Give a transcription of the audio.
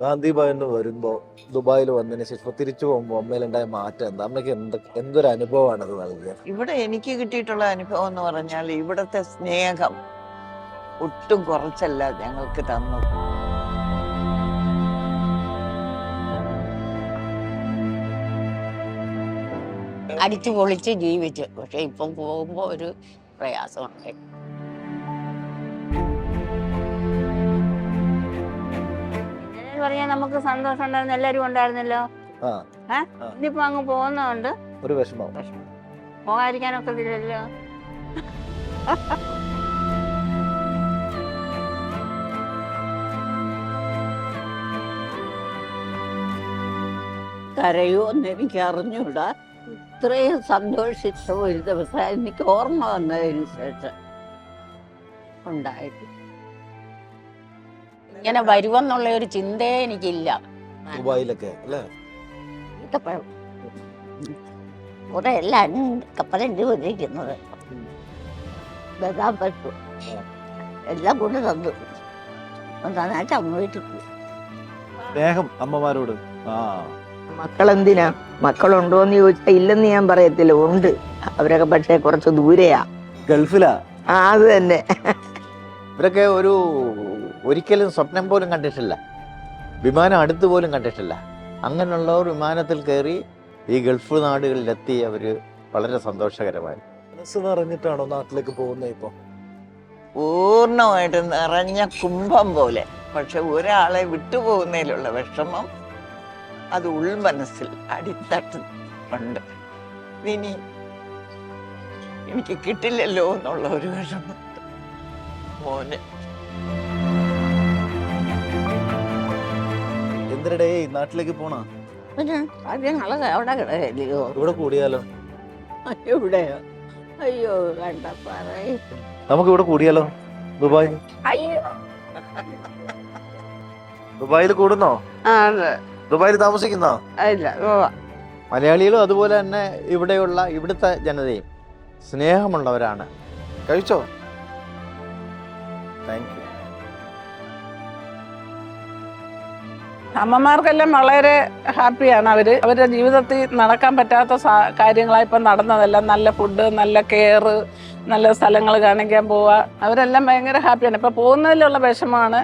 ഗാന്ധി ഭവനിൽ വരുമ്പോൾ ദുബായിൽ വന്നതിന് ശേഷം ഇപ്പൊ തിരിച്ചു പോകുമ്പോ അമ്മയിലുണ്ടായ മാറ്റം എന്താ? അമ്മയ്ക്ക് എന്ത് എന്തൊരു അനുഭവമാണ് അത് നൽകിയത്? ഇവിടെ എനിക്ക് കിട്ടിയിട്ടുള്ള അനുഭവം എന്ന് പറഞ്ഞാൽ ഇവിടത്തെ സ്നേഹം ഒട്ടും കുറച്ചല്ല ഞങ്ങൾക്ക് തന്നു. അടിച്ചു പൊളിച്ച് ജീവിച്ചു. പക്ഷെ ഇപ്പം പോകുമ്പോൾ ഒരു പ്രയാസമുണ്ട്. എന്ന് പറഞ്ഞാൽ നമുക്ക് സന്തോഷം ഉണ്ടായിരുന്നു. എല്ലാരും ഉണ്ടായിരുന്നല്ലോ? ആ. ഇന്നിപ്പോ അങ്ങ് പോകുന്നതുകൊണ്ട് ഒരു വിഷമം. പോകാതിരിക്കാനൊക്കെ ഇല്ലല്ലോ. കരയുമെന്ന് എനിക്ക് അറിഞ്ഞൂടാ. ഇത്രയും സന്തോഷിച്ച ഒരു ദിവസം എനിക്ക് ഓർമ്മ വന്നതിന് ശേഷം ഉണ്ടായിട്ട് ഇങ്ങനെ വരുമെന്നുള്ള ഒരു ചിന്തയെ എനിക്കില്ല. ദുബായിലൊക്കെ അല്ലേ? കുറെ എല്ലാം കപ്പലണ്ടി വന്നിരിക്കുന്നത് ബദാം പരിപ്പ് എല്ലാം കൊണ്ട് തന്നു. നന്നായിട്ട് അമ്മ വീട്ടിൽ പോയി. സ്നേഹം അമ്മമാരോട്. ആ. മക്കളെന്തിനാ? മക്കളുണ്ടോന്ന് ചോദിച്ചാൽ ഇല്ലെന്ന് ഞാൻ പറയത്തില്ല. ഉണ്ട്. അവരൊക്കെ പക്ഷേ കുറച്ച് ദൂരെയാ. ഗൾഫിലാ? ആ അത് തന്നെ. ഇവരൊക്കെ ഒരു ഒരിക്കലും സ്വപ്നം പോലും കണ്ടിട്ടില്ല. വിമാനം അടുത്ത് പോലും കണ്ടിട്ടില്ല. അങ്ങനെയുള്ളവർ വിമാനത്തിൽ കയറി ഈ ഗൾഫ് നാടുകളിലെത്തി അവർ വളരെ സന്തോഷകരമായി. മനസ്സ് നിറഞ്ഞിട്ടാണോ നാട്ടിലേക്ക് പോകുന്നത് ഇപ്പോൾ പൂർണമായിട്ട് നിറഞ്ഞ കുംഭം പോലെ. പക്ഷെ ഒരാളെ വിട്ടുപോകുന്നതിലുള്ള വിഷമം അത് ഉൾമനസ്സിൽ അടിത്തട്ട് ഉണ്ട് ഇനി എനിക്ക് കിട്ടില്ലല്ലോ എന്നുള്ള ഒരു വിഷമം. മോന്. എന്തിനടേ നാട്ടിലേക്ക് പോണാ? പിന്നെ അത് ഞങ്ങൾ അവിടെ കിടക്കല്ലയോ ഇവിടെ കൂടിയാലോ? ഇവിടെയോ അയ്യോ കണ്ട പറയ നമുക്ക് ഇവിടെ കൂടിയാലോ? ദുബായ്? അയ്യോ. ദുബായിൽ കൂടുന്നോ? ദുബായിൽ താമസിക്കുന്നോ? ഇല്ല മലയാളികളും അതുപോലെ തന്നെ ഇവിടെയുള്ള ഇവിടുത്തെ ജനതയും സ്നേഹമുള്ളവരാണ്. കഴിച്ചോ? താങ്ക് യു അമ്മമാർക്കെല്ലാം വളരെ ഹാപ്പിയാണ് അവർ അവരുടെ ജീവിതത്തിൽ നടക്കാൻ പറ്റാത്ത സാ- കാര്യങ്ങളാ ഇപ്പം നടന്നതെല്ലാം. നല്ല ഫുഡ് നല്ല കെയർ നല്ല സ്ഥലങ്ങൾ കാണിക്കാൻ പോവുക. അവരെല്ലാം ഭയങ്കര ഹാപ്പിയാണ് ഇപ്പം പോകുന്നതിലുള്ള വിഷമമാണ്.